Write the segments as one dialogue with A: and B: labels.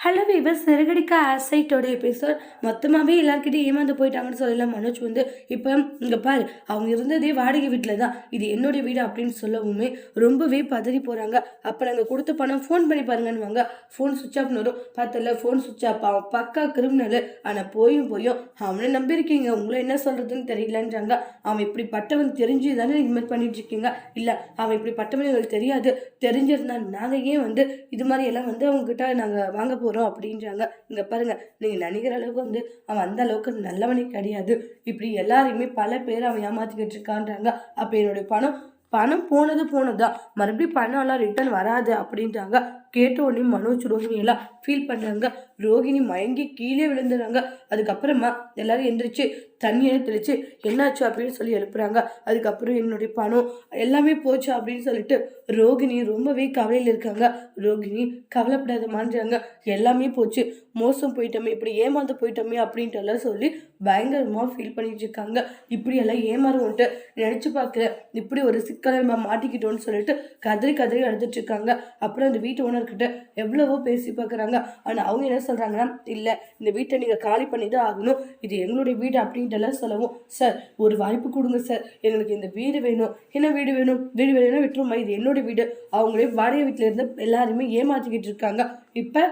A: Hello viewer Siragadikka ஆசைட்டோட episode மொத்தமாகவே எல்லாருக்கிட்டையும் ஏமாந்து போயிட்டாங்கன்னு சொல்லலாம் மனோஜ் வந்து. இப்போ இங்கே பாரு அவங்க இருந்ததே வாடகை வீட்டில் தான் இது என்னுடைய வீடு அப்படின்னு சொல்லவுமே ரொம்பவே பதறி போகிறாங்க அப்போ நாங்கள் கொடுத்த பணம் ஃபோன் பண்ணி பாருங்கன்னு வாங்க ஃபோன் சுவிச் ஆஃப்னு வரும் பார்த்தல ஃபோன் சுவிச் ஆஃப் அவன் பக்கா கிரிமினல் ஆனால் போயும் போயும் அவனை நம்பியிருக்கீங்க. உங்களை என்ன சொல்கிறதுன்னு தெரியலன்றாங்க. அவன் இப்படி பட்டவன் தெரிஞ்சு தானே இனிமேல் பண்ணிட்டு இருக்கீங்க இல்லை அவன் இப்படி பட்டவன் எங்களுக்கு தெரியாது. தெரிஞ்சிருந்தா நாங்கள் ஏன் வந்து இது மாதிரி எல்லாம் வந்து அவங்ககிட்ட நாங்கள் வாங்க போகிறோம் அப்படின்றாங்க. இங்கே பாருங்க நீங்கள் நினைக்கிற அளவுக்கு வந்து அவன் அந்த அளவுக்கு நல்லவனே கிடையாது. இப்படி எல்லாரையுமே பல பேர் அவன் ஏமாற்றிக்கிட்டு இருக்கான்றாங்க. அப்போ என்னுடைய பணம் பணம் போனது போனதா மறுபடியும் பணம் எல்லாம் ரிட்டர்ன் வராது அப்படின்றாங்க. கேட்ட உடனே மனோஜ் ரோஹிணி எல்லாம் ஃபீல் பண்ணுறாங்க ரோஹிணி மயங்கி கீழே விழுந்துடுறாங்க அதுக்கப்புறமா எல்லாரும் எந்திரிச்சு தண்ணியை தெளித்து என்னாச்சு? அப்படின்னு சொல்லி எழுப்புறாங்க. அதுக்கப்புறம் என்னுடைய பணம் எல்லாமே போச்சு அப்படின்னு சொல்லிட்டு ரோகிணி ரொம்பவே கவலையில் இருக்காங்க. ரோகிணி கவலைப்படாதமான்றாங்க எல்லாமே போச்சு. மோசம் போயிட்டோமே. இப்படி ஏமாந்து போயிட்டோமே அப்படின்ட்டு எல்லாம் சொல்லி பயங்கரமாக ஃபீல் பண்ணிட்டு இருக்காங்க. இப்படியெல்லாம் ஏமாறுவோன்ட்டு நினச்சி பார்க்கல. இப்படி ஒரு சிக்கலை நம்ம மாட்டிக்கிட்டோன்னு சொல்லிட்டு கதறி கதறி அழுதுட்டு இருக்காங்க. அப்புறம் அந்த வீட்டு ஓனர்கிட்ட எவ்வளவோ பேசி பார்க்குறாங்க. ஆனால் அவங்க என்ன சொல்கிறாங்கன்னா இல்லை இந்த வீட்டை நீங்கள் காலி பண்ணி தான் ஆகணும். இது எங்களுடைய வீடு அப்படின்ட்டு எல்லாம் சொல்லவும் சார் ஒரு வாய்ப்பு கொடுங்க சார். எங்களுக்கு இந்த வீடு வேணும். என்ன வீடு வேணும்? வீடு வேணும்னா விட்டுருமா இது என்னோட வீடு. அவங்களே வாடகை வீட்டில் இருந்து எல்லாருமே ஏமாற்றிக்கிட்டு இருக்காங்க. இப்போ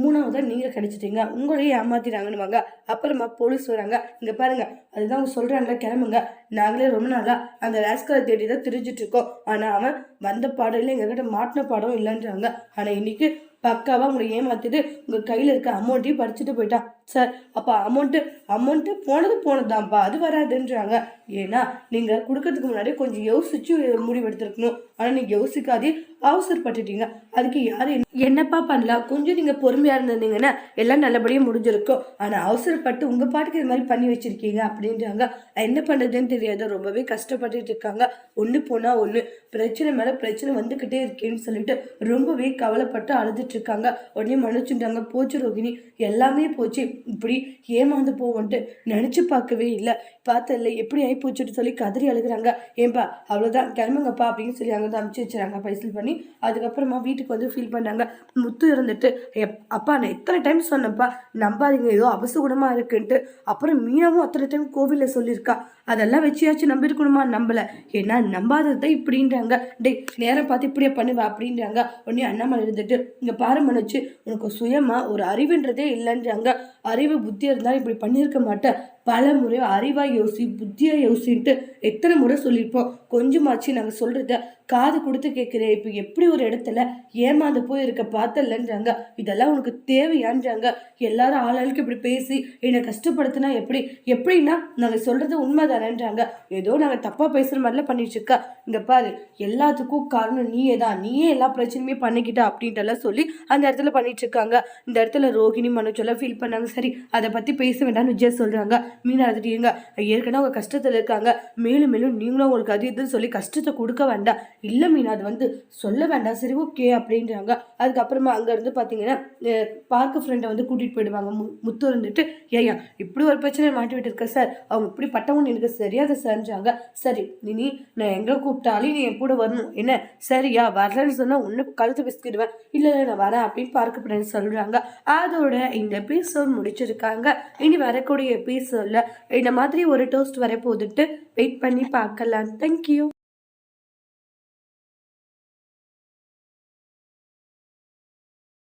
A: மூணாவதாக நீங்கள் கிடச்சிட்டீங்க. உங்களையும் ஏமாத்திட்டாங்கன்னுவாங்க. அப்புறமா போலீஸ் வராங்க. இங்கே பாருங்க அதுதான் அவங்க சொல்கிறாங்களே கிளம்புங்க. நாங்களே ரொம்ப நாளாக அந்த ராஸ்கரை தேடி தான் திரிஞ்சிட்ருக்கோம் ஆனால் அவன் வந்த பாடம் இல்லை எங்ககிட்ட மாட்டின பாடம் இல்லைன்றாங்க. ஆனால் இன்றைக்கி பக்காவாக உங்களை ஏமாற்றிட்டு உங்கள் கையில் இருக்க அமௌண்ட்டையும் படிச்சுட்டு போயிட்டான். சார் அப்போ அமௌண்ட்டு அமௌண்ட்டு போனது போனதுதான்ப்பா அது வராதுன்றாங்க. ஏன்னா நீங்கள் கொடுக்கறதுக்கு முன்னாடி கொஞ்சம் யோசிச்சு முடிவு எடுத்துருக்கணும் ஆனால் நீங்கள் யோசிக்காதே அவசரப்பட்டுட்டீங்க. அதுக்கு யார் என்னப்பா பண்ணலாம் கொஞ்சம் நீங்கள் பொறுமையாக இருந்திருந்தீங்கன்னா எல்லாம் நல்லபடியாக முடிஞ்சிருக்கும். ஆனால் அவசரப்பட்டு உங்கள் பாட்டுக்கு இது மாதிரி பண்ணி வச்சுருக்கீங்க அப்படின்றாங்க. என்ன பண்ணுறதுன்னு தெரியாது. ரொம்பவே கஷ்டப்பட்டுட்டு இருக்காங்க. ஒன்று போனால் ஒன்று பிரச்சனை மேலே பிரச்சனை வந்துக்கிட்டே இருக்கேன்னு சொல்லிட்டு ரொம்பவே கவலைப்பட்டு அழுதுட்டு இருக்காங்க. உடனே மன்னிச்சுட்டாங்க. போச்சு ரோகிணி. எல்லாமே போச்சு. இப்படி ஏமாந்து போவோன்ட்டு நினச்சி பார்க்கவே இல்லை. பார்த்ததில்ல எப்படி ஆகி போச்சுட்டு சொல்லி கதறி அழுகுறாங்க. ஏன்பா அவ்வளோதான் கிளம்புங்கப்பா அப்படின்னு சொல்லி அங்கே தான் அமுச்சு வச்சுறாங்க. பைசல் பண்ணி அதுக்கப்புறமா வீட்டுக்கு வந்து ஃபீல் பண்ணாங்க. முத்து இருந்துட்டு எப் அப்பா நான் எத்தனை டைம் சொன்னப்பா நம்பாதீங்க ஏதோ அபசகுணமாக இருக்குன்ட்டு. அப்புறம் மீனாவும் அத்தனை டைம் கோவிலில் சொல்லியிருக்கா. அதெல்லாம் வச்சியாச்சும் நம்பியிருக்கணுமா? நம்பலை. ஏன்னா நம்பாததை இப்படின்றாங்க. டேய் நேரம் பார்த்து இப்படியே பண்ணுவா அப்படின்றாங்க. உடனே அண்ணாமலை இருந்துட்டு இங்கே பாரு மனுச்சு உனக்கு சுயமாக ஒரு அறிவுன்றதே இல்லைன்றாங்க. அறிவு புத்தி இருந்தாலும் இப்படி பண்ணியிருக்க மாட்டேன் பல முறை அறிவாக யோசி புத்தியாக யோசின்ட்டு எத்தனை முறை சொல்லியிருப்போம். கொஞ்சமாச்சு நாங்கள் சொல்கிறத காது கொடுத்து கேட்குறேன். இப்போ எப்படி ஒரு இடத்துல ஏமாந்து போய் இருக்க பார்த்தலன்றாங்க இதெல்லாம் உனக்கு தேவையான்றாங்க. எல்லாரும் ஆளாளுக்கு இப்படி பேசி என்னை கஷ்டப்படுத்தினா எப்படி? எப்படின்னா நாங்கள் சொல்கிறது வரேன்றாங்க. ஏதோ நாங்கள் தப்பாக பேசுகிற மாதிரிலாம் பண்ணிட்டு இருக்கா இங்கே பாரு எல்லாத்துக்கும் காரணம் நீயே தான் நீயே எல்லா பிரச்சனையுமே பண்ணிக்கிட்ட அப்படின்ட்டு எல்லாம் சொல்லி அந்த இடத்துல பண்ணிட்டு இருக்காங்க இந்த இடத்துல ரோகிணி மனோஜ் எல்லாம் ஃபீல் பண்ணாங்க. சரி அதை பற்றி பேச வேண்டாம்னு விஜய் சொல்கிறாங்க மீனா அழுதுட்டீங்க ஏற்கனவே அவங்க கஷ்டத்தில் இருக்காங்க. மேலும் மேலும் நீங்களும் உங்களுக்கு அது இதுன்னு சொல்லி கஷ்டத்தை கொடுக்க வேண்டாம். இல்லை மீனா அது வந்து சொல்ல வேண்டாம். சரி ஓகே அப்படின்றாங்க. அதுக்கப்புறமா அங்கேருந்து பார்த்தீங்கன்னா பார்க்க ஃப்ரெண்டை வந்து கூட்டிகிட்டு போயிடுவாங்க. மு முத்து இருந்துட்டு ஏயா இப்படி ஒரு பிரச்சனை மாட்டி விட்டுருக்க சார் அவங்க இப்படி பட்டவங்க எனக்கு சரியாக அதை செஞ்சாங்க? சரி நீ நான் எங்கே கூப்பிட்டாலும் நீ என் கூட வரணும். என்ன? சரியா வரலன்னு சொன்னால் ஒன்று கழுத்து பிஸ்கிடுவேன் இல்லை இல்லை நான் வரேன் அப்படின்னு பார்க்கப்படுறேன்னு சொல்கிறாங்க அதோட இந்த எபிசோட் முடிச்சிருக்காங்க. இனி வரக்கூடிய எபிசோடில் இந்த மாதிரி ஒரு டோஸ்ட் வரப்போகுதுட்டு வெயிட் பண்ணி பார்க்கலாம். தேங்க்யூ